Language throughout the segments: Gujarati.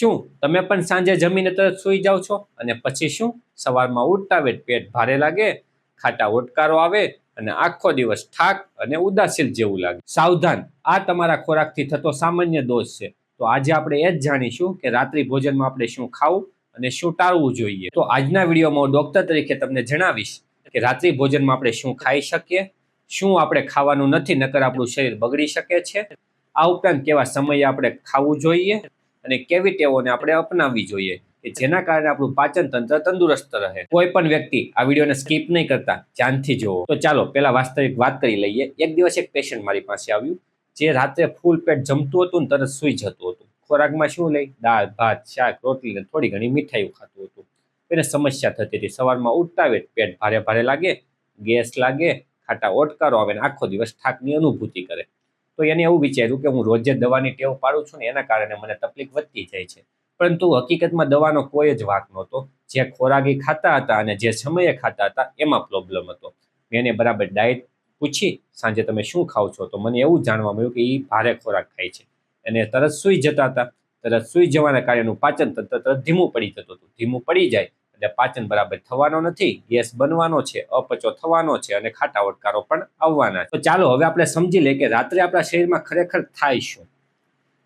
શું? તમે પણ સાંજે જમીને તરત સૂઈ જાઓ છો? અને પછી શું? સવારમાં ઉઠતા વેત પેટ ભારે લાગે, ખાટા ઓટકારો આવે અને આખો દિવસ થાક અને ઉદાસીન જેવું લાગે. સાવધાન, આ તમારા ખોરાકથી થતો સામાન્ય દોષ છે. તો આજે આપણે એ જ જાણીશું કે રાત્રિ ભોજનમાં આપણે શું ખાવું અને શું ટાળવું જોઈએ. તો આજના વિડીયોમાં હું ડોક્ટર તરીકે તમને જણાવીશ કે રાત્રિ ભોજનમાં આપણે શું ખાઈ શકીએ, શું આપણે ખાવાનું નથી, નકર આપણું શરીર બગડી શકે છે. આ ઉપરાંત કેવા સમયે આપણે ખાવું જોઈએ અને કેવી ટેવોને આપણે અપનાવવી જોઈએ કે જેના કારણે આપણું પાચન તંત્ર તંદુરસ્ત રહે. કોઈ પણ વ્યક્તિ આ વિડીયોને સ્કીપ નહીં કરતા, ધ્યાનથી જોવો તો ચાલો પેલા વાસ્તવિક વાત કરી લઈએ. એક દિવસ એક પેશન્ટ મારી પાસે આવ્યું, જે રાત્રે ફૂલ પેટ જમતું હતું ને તરત સૂઈ જતું હતું. ખોરાકમાં શું લઈ? દાળ, ભાત, શાક, રોટલી ને થોડી ઘણી મીઠાઈઓ ખાતું હતું. એને સમસ્યા થતી હતી. સવારમાં ઉઠતા પેટ ભારે ભારે લાગે, ગેસ લાગે, ખાટા ઓટકારો આવે ને આખો દિવસ થાકની અનુભૂતિ કરે. તો એને એવું વિચાર્યું કે હું રોજે દવાની ટેવ પાડું છું ને એના કારણે મને તકલીફ વધતી જાય છે. પરંતુ હકીકતમાં દવાનો કોઈ જ વાક નહોતો. જે ખોરાક ખાતા હતા અને જે સમયે ખાતા હતા એમાં પ્રોબ્લેમ હતો. મેં એને બરાબર ડાયટ પૂછી, સાંજે તમે શું ખાવ છો? તો મને એવું જાણવા મળ્યું કે એ ભારે ખોરાક ખાય છે. અને તરત સૂઈ જતા હતા. તરત સૂઈ જવાના કારણે પાચન તંત્ર તરત ધીમું પડી જતું હતું. ધીમું પડી જાય એટલે પાચન બરાબર થવાનો નથી, ગેસ બનવાનો છે, અપચો થવાનો છે અને ખાટા વટકારો પણ આવવાના તો ચાલો હવે આપણે સમજી લઈએ કે રાત્રે આપણા શરીરમાં ખરેખર થાય શું?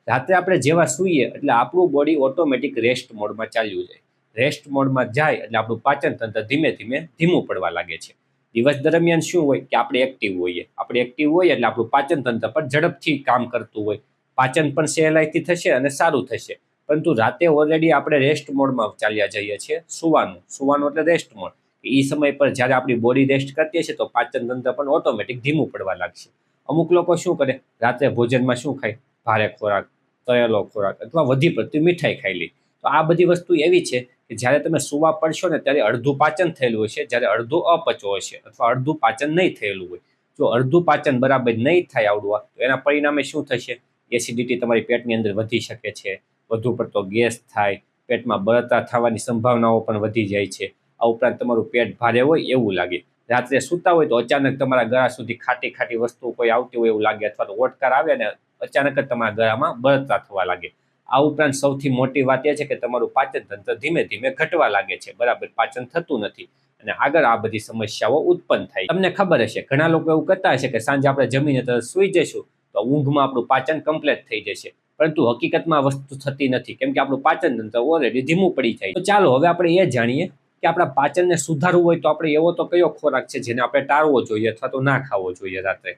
રાત્રે આપણે જેવા સૂઈએ એટલે આપણું બોડી ઓટોમેટિક રેસ્ટ મોડમાં ચાલ્યું જાય. રેસ્ટ મોડમાં જાય એટલે આપણું પાચન તંત્ર ધીમે ધીમે ધીમું પડવા લાગે છે. દિવસ દરમિયાન શું હોય? કે આપણે એક્ટિવ હોઈએ. આપણે એક્ટિવ હોઈએ એટલે આપણું પાચન તંત્ર પણ ઝડપથી કામ કરતું હોય. પાચન પણ સહેલાઈથી થશે અને સારું થશે. પરંતુ રાતે ઓલરેડી આપણે રેસ્ટ મોડમાં ચાલ્યા જઈએ છીએ, સુવાનું. સુવાનું એટલે રેસ્ટ મોડ એ સમય પર જ્યારે આપણી બોડી રેસ્ટ કરતી હશે તો પાચન તંત્ર પણ ઓટોમેટિક ધીમું પડવા લાગશે. અમુક લોકો શું કરે? રાત્રે ભોજનમાં શું ખાય? ભારે ખોરાક, તળેલો ખોરાક અથવા વધી પડતી મીઠાઈ ખાઈ લે. તો આ બધી વસ્તુ એવી છે કે જ્યારે તમે સુવા પડશો ને ત્યારે અડધું પાચન થયેલું હશે, જ્યારે અડધું અપચો હશે અથવા અડધું પાચન નહીં થયેલું હોય. જો અડધું પાચન બરાબર નહીં થાય આવડવા તો એના પરિણામે શું થશે? એસિડિટી તમારી પેટની અંદર વધી શકે છે. વધુ પડતો ગેસ થાય, પેટમાં બળતરા થવાની સંભાવનાઓ પણ વધી જાય છે. આ ઉપરાંત તમારું પેટ ભારે હોય એવું લાગે. રાત્રે સૂતા હોય તો અચાનક તમારા ગળા સુધી ખાટી ખાટી વસ્તુ કોઈ આવતી હોય એવું લાગે અથવા તો ઓટકાર આવે ને અચાનક જ તમારા ગળામાં બળતરા થવા લાગે. આ ઉપરાંત સૌથી મોટી વાત એ છે કે તમારું પાચન તંત્ર ધીમે ધીમે ઘટવા લાગે છે. બરાબર, પાચન થતું નથી અને આગળ આ બધી સમસ્યાઓ ઉત્પન્ન થાય તમને ખબર હશે, ઘણા લોકો એવું કરતા હશે કે સાંજે આપણે જમીને તરત સૂઈ જઈશું તો ઊંઘમાં આપણું પાચન કમ્પ્લીટ થઈ જશે. પરંતુ હકીકતમાં વસ્તુ થતી નથી. કેમ કે આપણું પાચન તંત્ર ઓલરેડી ધીમું પડી જાય તો ચાલો હવે આપણે એ જાણીએ કે આપણા પાચનને સુધારવું હોય તો આપણે એવો તો કયો ખોરાક છે જેને આપણે ટાળવો જોઈએ અથવા તો ના ખાવો જોઈએ રાત્રે?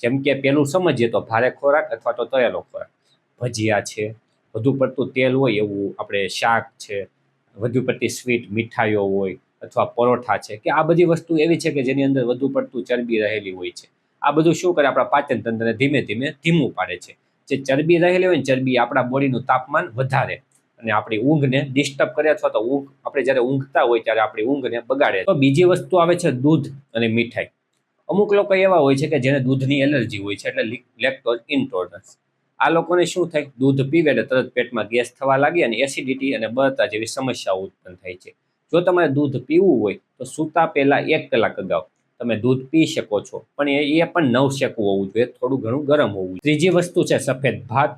જેમ કે પેલું સમજીએ તો ભારે ખોરાક અથવા તો તળેલો ખોરાક. ભજીયા છે, વધુ પડતું તેલ હોય એવું આપણે શાક છે, વધુ પડતી સ્વીટ મીઠાઈઓ હોય અથવા પરોઠા છે, કે આ બધી વસ્તુ એવી છે કે જેની અંદર વધુ પડતું ચરબી રહેલી હોય છે. આ બધું શું કરે? આપણા પાચન તંત્રને ધીમે ધીમે ધીમું પાડે છે. જે ચરબી રહેલી હોય ને ચરબી આપણા બોડીનું તાપમાન વધારે. અને આપણી ઊંઘને ડિસ્ટર્બ કરે અથવા તો ઊંઘ, આપણે જ્યારે ઊંઘતા હોય ત્યારે આપણી ઊંઘને બગાડે. તો બીજી વસ્તુ આવે છે દૂધ અને મીઠાઈ. અમુક લોકો એવા હોય છે કે જેને દૂધની એલર્જી હોય છે એટલે લેક્ટોઝ ઇન્ટોલરન્સ આ લોકોને શું થાય? દૂધ પીવે એટલે તરત પેટમાં ગેસ થવા લાગે અને એસિડિટી અને બળતા જેવી સમસ્યાઓ ઉત્પન્ન થાય છે. જો તમારે દૂધ પીવું હોય તો સૂતા પહેલાં એક કલાક અગાઉ તમે દૂધ પી શકો છો. પણ એ પણ નવ હોવું જોઈએ. થોડું ઘણું ગરમ હોવું જોઈએ. ત્રીજી વસ્તુ છે સફેદ ભાત,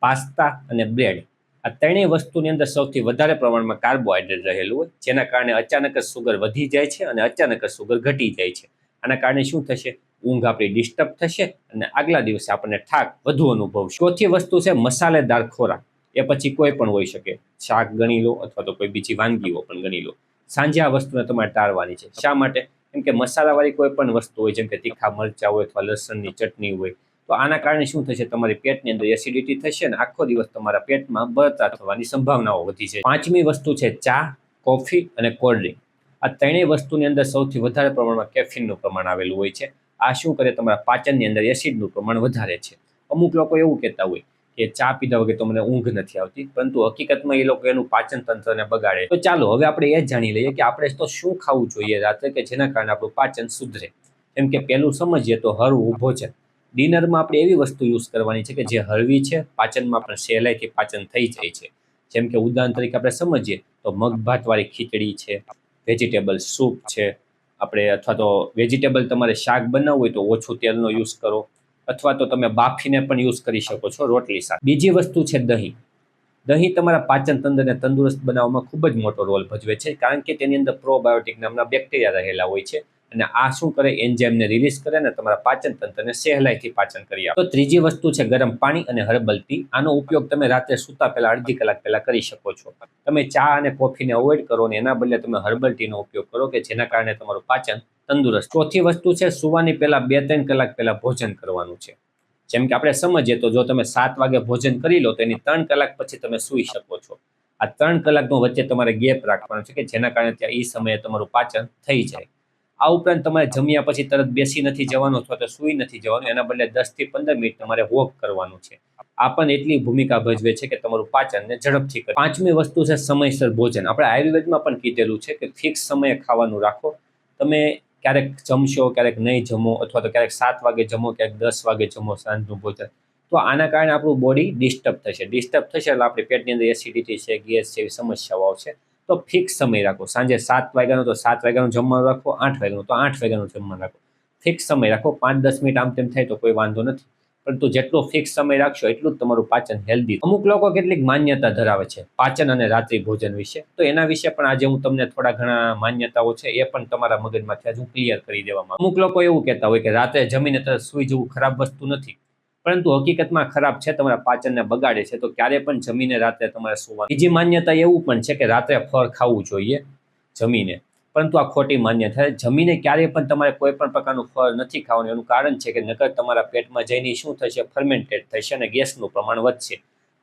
પાસ્તા અને બ્રેડ. આ ત્રણેય વસ્તુની અંદર સૌથી વધારે પ્રમાણમાં કાર્બોહાઈડ્રેટ રહેલું હોય. જેના કારણે અચાનક જ સુગર વધી જાય છે અને અચાનક જ સુગર ઘટી જાય છે. આના કારણે શું થશે? ઊંઘ આપણી ડિસ્ટર્બ થશે અને આગલા દિવસે આપણને થાક વધુ અનુભવશે. ચોથી વસ્તુ છે મસાલેદાર ખોરાક. એ પછી કોઈ પણ હોઈ શકે. શાક ગણી લો અથવા તો કોઈ બીજી વાનગીઓ પણ ગણી લો. સાંજે આ વસ્તુને તમારે ટાળવાની છે. શા માટે? કેમ કે મસાલાવાળી કોઈ પણ વસ્તુ હોય, જેમ કે તીખા મરચાં હોય અથવા લસણની ચટણી હોય, તો આના કારણે શું થશે? તમારી પેટની અંદર એસિડિટી થશે અને આખો દિવસ તમારા પેટમાં બળતા થવાની સંભાવનાઓ વધી છે પાંચમી વસ્તુ છે ચા, કોફી અને કોલ્ડ ડ્રિંક. આ ત્રણેય વસ્તુની અંદર સૌથી વધારે પ્રમાણમાં કેફીનનું પ્રમાણ આવેલું હોય છે. આ શું કરે? તમારા પાચનની અંદર એસિડનું પ્રમાણ વધારે છે. અમુક લોકો એવું કહેતા હોય કે ચા પીધા વગર તો મને ઊંઘ નથી આવતી. પરંતુ હકીકતમાં એ લોકો એનું પાચન તંત્રને બગાડે. તો ચાલો, હવે આપણે એ જાણી લઈએ કે આપણે તો શું ખાવું જોઈએ રાત્રે કે જેના કારણે આપણું પાચન સુધરે. એમ કે પહેલું સમજીએ તો હળવું ભોજન ડિનરમાં આપણે એવી વસ્તુ યુઝ કરવાની છે કે જે હળવી છે, પાચનમાં પણ સહેલાઈથી પાચન થઈ જાય છે. જેમ કે ઉદાહરણ તરીકે આપણે સમજીએ તો મગભાતવાળી ખીચડી છે વેજીટેબલ સૂપ છે. આપણે અથવા તો વેજીટેબલ તમારે શાક બનાવવું હોય તો ઓછું તેલનો યુઝ કરો. અથવા તો તમે બાફીને પણ યુઝ કરી શકો છો રોટલી સાથે. બીજી વસ્તુ છે દહીં. દહીં તમારા પાચન તંત્રને તંદુરસ્ત બનાવવામાં ખૂબ જ મોટો રોલ ભજવે છે, કારણ કે તેની અંદર પ્રોબાયોટિક નામના બેક્ટેરિયા રહેલા હોય છે. અને આ શું કરે? એન્ઝાઇમને રિલીઝ કરે અને તમારા પાચન તંત્રને સહેલાઈથી પાચન કરી આપે. તો ત્રીજી વસ્તુ છે ગરમ પાણી અને હર્બલ ટી. આનો ઉપયોગ તમે રાત્રે સૂતા પહેલા અડધી કલાક પહેલા કરી શકો છો. તમે ચા અને કોફીને અવોઇડ કરો ને એના બદલે તમે હર્બલ ટીનો ઉપયોગ કરો કે જેના કારણે તમારું પાચન તંદુરસ્ત. ચોથી વસ્તુ છે સુવાની પહેલા બે ત્રણ કલાક પહેલા ભોજન કરવાનું છે. જેમ કે આપણે સમજીએ તો જો તમે સાત વાગે ભોજન કરી લો તો એની ત્રણ કલાક પછી તમે સૂઈ શકો છો. આ ત્રણ કલાકનો વચ્ચે તમારે ગેપ રાખવાનો છે કે જેના કારણે ત્યાં એ સમયે તમારું પાચન થઈ જાય. આ ઉપરાંત તમારે જમ્યા પછી તરત બેસી નથી જવાનું અથવા તો સૂઈ નથી જવાનું, એના બદલે દસથી પંદર મિનિટ તમારે વોક કરવાનું છે. આ પણ એટલી ભૂમિકા ભજવે છે કે તમારું પાચનને ઝડપથી કરે. પાંચમી વસ્તુ છે સમયસર ભોજન. આપણે આયુર્વેદમાં પણ કીધેલું છે કે ફિક્સ સમયે ખાવાનું રાખો. તમે ક્યારેક જમશો, ક્યારેક નહીં જમો અથવા તો ક્યારેક સાત વાગે જમો, ક્યારેક દસ વાગે જમો સાંજનું ભોજન. તો આના કારણે આપણું બોડી ડિસ્ટર્બ થશે. ડિસ્ટર્બ થશે એટલે આપણી પેટની અંદર એસિડિટી છે, ગેસ છે, એવી સમસ્યાઓ આવશે. તો ફિક્સ સમય રાખો. સાંજે સાત વાગ્યાનો તો સાત વાગ્યાનું જમવાનું રાખો, આઠ વાગ્યાનું તો આઠ વાગ્યાનું જમવાનું રાખો. ફિક્સ સમય રાખો. પાંચ દસ મિનિટ આમ તેમ થાય તો કોઈ વાંધો નથી. પરંતુ જેટલો ફિક્સ સમય રાખશો એટલું જ તમારું પાચન હેલ્ધી અમુક લોકો કેટલીક માન્યતા ધરાવે છે પાચન અને રાત્રિ ભોજન વિશે. તો એના વિશે પણ આજે હું તમને થોડા ઘણા માન્યતાઓ છે એ પણ તમારા મગજમાંથી આજે હું ક્લિયર કરી દેવામાં અમુક લોકો એવું કહેતા હોય કે રાત્રે જમીને તરત સૂઈ જવું ખરાબ વસ્તુ નથી. પરંતુ હકીકતમાં ખરાબ છે, તમારા પાચનને બગાડે છે, તો ક્યારે પણ જમીને રાત્રે તમારે સુવાનું. બીજી માન્યતા એવું પણ છે કે રાત્રે ફળ ખાવું જોઈએ જમીને. પરંતુ આ ખોટી માન્યતા જમીને ક્યારેય પણ તમારે કોઈ પણ પ્રકારનું ફળ નથી ખાવાનું. એનું કારણ છે કે નકર તમારા પેટમાં જઈને શું થશે? ફર્મેન્ટેડ થશે અને ગેસનું પ્રમાણ વધશે.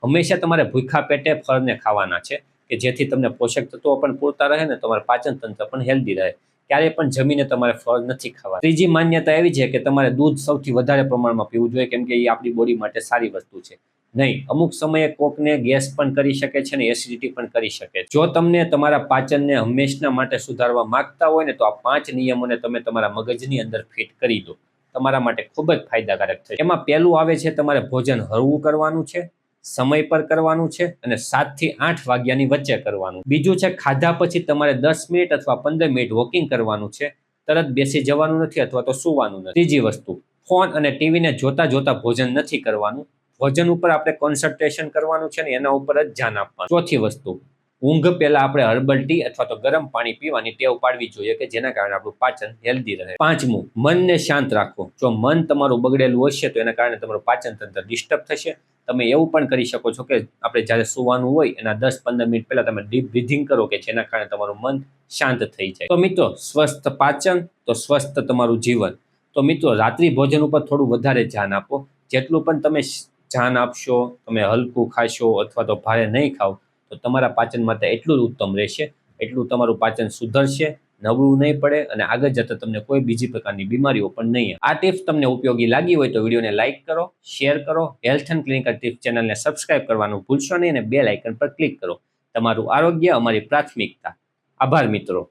હંમેશા તમારે ભૂખા પેટે ફળને ખાવાના છે કે જેથી તમને પોષક તત્વો પણ પૂરતા રહે ને તમારું પાચન તંત્ર પણ હેલ્ધી રહે. ક્યારે પણ જમીને તમારે ફળ નથી ખાવા. ત્રીજી માન્યતા એવી છે કે તમારે દૂધ સૌથી વધારે પ્રમાણમાં પીવું જોઈએ, કેમ કે એ આપણી બોડી માટે સારી વસ્તુ છે. નહીં, અમુક સમયે કોકને ગેસ પણ કરી શકે છે ને એસિડિટી પણ કરી શકે જો તમને તમારા પાચનને હંમેશના માટે સુધારવા માંગતા હોય ને, તો આ પાંચ નિયમોને તમે તમારા મગજની અંદર ફિટ કરી દો. તમારા માટે ખૂબ જ ફાયદાકારક છે એમાં પહેલું આવે છે તમારે ભોજન હળવું કરવાનું છે. સમય પર કરવાનું છે અને સાતથી આઠ વાગ્યાની વચ્ચે કરવાનું. બીજું છે, ખાધા પછી તમારે દસ મિનિટ અથવા પંદર મિનિટ વોકિંગ કરવાનું છે. તરત બેસી જવાનું નથી અથવા તો સુવાનું નથી. ત્રીજી વસ્તુ, ફોન અને ટીવીને જોતા જોતા ભોજન નથી કરવાનું. ભોજન ઉપર આપણે કોન્સન્ટ્રેશન કરવાનું છે ને એના ઉપર જ ધ્યાન આપવાનું. ચોથી વસ્તુ, ઊંઘ પહેલા આપણે હર્બલ ટી અથવા તો ગરમ પાણી પીવાની ટેવ પાડવી જોઈએ કે જેના કારણે આપણું પાચન હેલ્ધી રહે. પાંચમું, મનને શાંત રાખો જો મન તમારું બગડેલું હશે તો એના કારણે તમારું પાચન તંત્ર ડિસ્ટર્બ થશે. તમે એવું પણ કરી શકો છો કે આપણે જ્યારે સુવાનું હોય એના દસ પંદર મિનિટ પહેલાં તમે ડીપ બ્રિથિંગ કરો કે જેના કારણે તમારું મન શાંત થઈ જાય. તો મિત્રો, સ્વસ્થ પાચન, તો સ્વસ્થ તમારું જીવન. તો મિત્રો, રાત્રિ ભોજન ઉપર થોડું વધારે ધ્યાન આપો. જેટલું પણ તમે ધ્યાન આપશો, તમે હલકું ખાશો અથવા તો ભારે નહીં ખાવ તો તમારા પાચન માટે એટલું જ ઉત્તમ રહેશે. એટલું તમારું પાચન સુધરશે. નબળું નહીં પડે અને આગળ જતાં તમને કોઈ બીજી પ્રકારની બીમારીઓ પણ નહીં આ ટિપ્સ તમને ઉપયોગી લાગી હોય તો વિડીયોને લાઇક કરો, શેર કરો, હેલ્થ એન્ડ ક્લિનિકલ ટિપ્સ ચેનલને સબસ્ક્રાઇબ કરવાનું ભૂલશો નહીં અને બે લાઇકન પર ક્લિક કરો. તમારું આરોગ્ય અમારી પ્રાથમિકતા. આભાર મિત્રો.